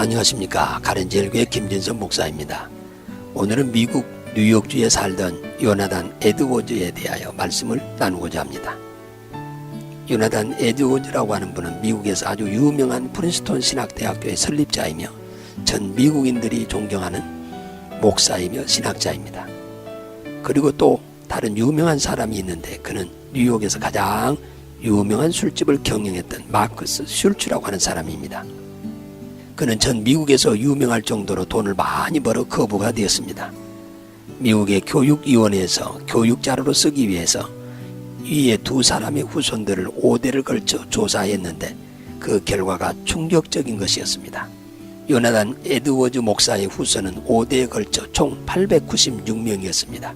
안녕하십니까 가렌젤교회 김진선 목사입니다. 오늘은 미국 뉴욕주에 살던 요나단 에드워즈에 대하여 말씀을 나누고자 합니다. 요나단 에드워즈라고 하는 분은 미국에서 아주 유명한 프린스톤 신학대학교의 설립자이며 전 미국인들이 존경하는 목사이며 신학자입니다. 그리고 또 다른 유명한 사람이 있는데 그는 뉴욕에서 가장 유명한 술집을 경영했던 마크스 슐츠라고 하는 사람입니다. 그는 전 미국에서 유명할 정도로 돈을 많이 벌어 거부가 되었습니다. 미국의 교육위원회에서 교육 자료로 쓰기 위해서 위에 두 사람의 후손들을 5대를 걸쳐 조사했는데 그 결과가 충격적인 것이었습니다. 요나단 에드워즈 목사의 후손은 5대에 걸쳐 총 896명이었습니다.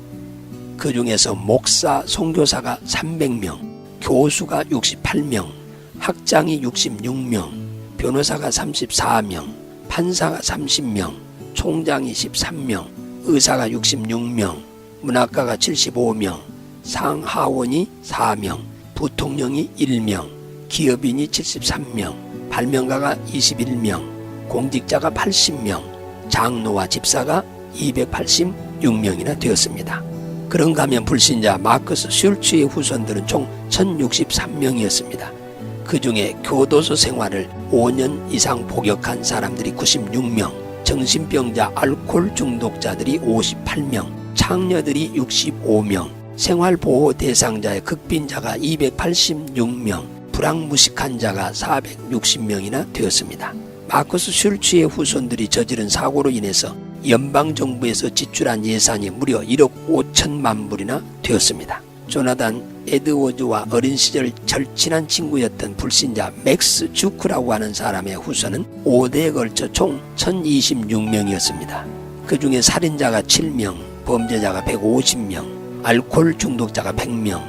그 중에서 목사, 선교사가 300명, 교수가 68명, 학장이 66명, 변호사가 34명, 판사가 30명, 총장이 13명, 의사가 66명, 문학가가 75명, 상하원이 4명, 부통령이 1명, 기업인이 73명, 발명가가 21명, 공직자가 80명, 장로와 집사가 286명이나 되었습니다. 그런가 하면 불신자 마크스 슐츠의 후손들은 총 1063명이었습니다. 그 중에 교도소 생활을 5년 이상 복역한 사람들이 96명, 정신병자 알코올 중독자들이 58명, 창녀들이 65명, 생활보호 대상자의 극빈자가 286명, 불황무식한 자가 460명이나 되었습니다. 마커스 슐츠의 후손들이 저지른 사고로 인해서 연방정부에서 지출한 예산이 무려 1억 5천만 불이나 되었습니다. 조나단 에드워즈와 어린 시절 절친한 친구였던 불신자 맥스 주크라고 하는 사람의 후손은 5대에 걸쳐 총 1026명이었습니다. 그 중에 살인자가 7명, 범죄자가 150명, 알코올 중독자가 100명,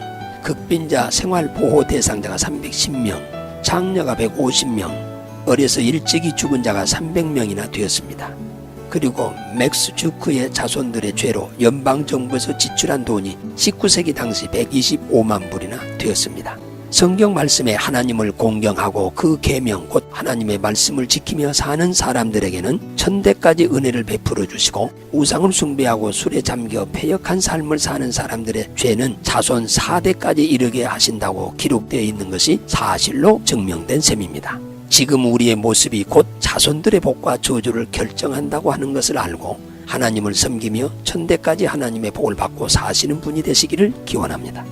극빈자 생활보호 대상자가 310명, 장녀가 150명, 어려서 일찍이 죽은 자가 300명이나 되었습니다. 그리고 맥스 주크의 자손들의 죄로 연방정부에서 지출한 돈이 19세기 당시 125만 불이나 되었습니다. 성경 말씀에 하나님을 공경하고 그 계명 곧 하나님의 말씀을 지키며 사는 사람들에게는 천대까지 은혜를 베풀어 주시고 우상을 숭배하고 술에 잠겨 패역한 삶을 사는 사람들의 죄는 자손 4대까지 이르게 하신다고 기록되어 있는 것이 사실로 증명된 셈입니다. 지금 우리의 모습이 곧 자손들의 복과 저주를 결정한다고 하는 것을 알고 하나님을 섬기며 천대까지 하나님의 복을 받고 사시는 분이 되시기를 기원합니다.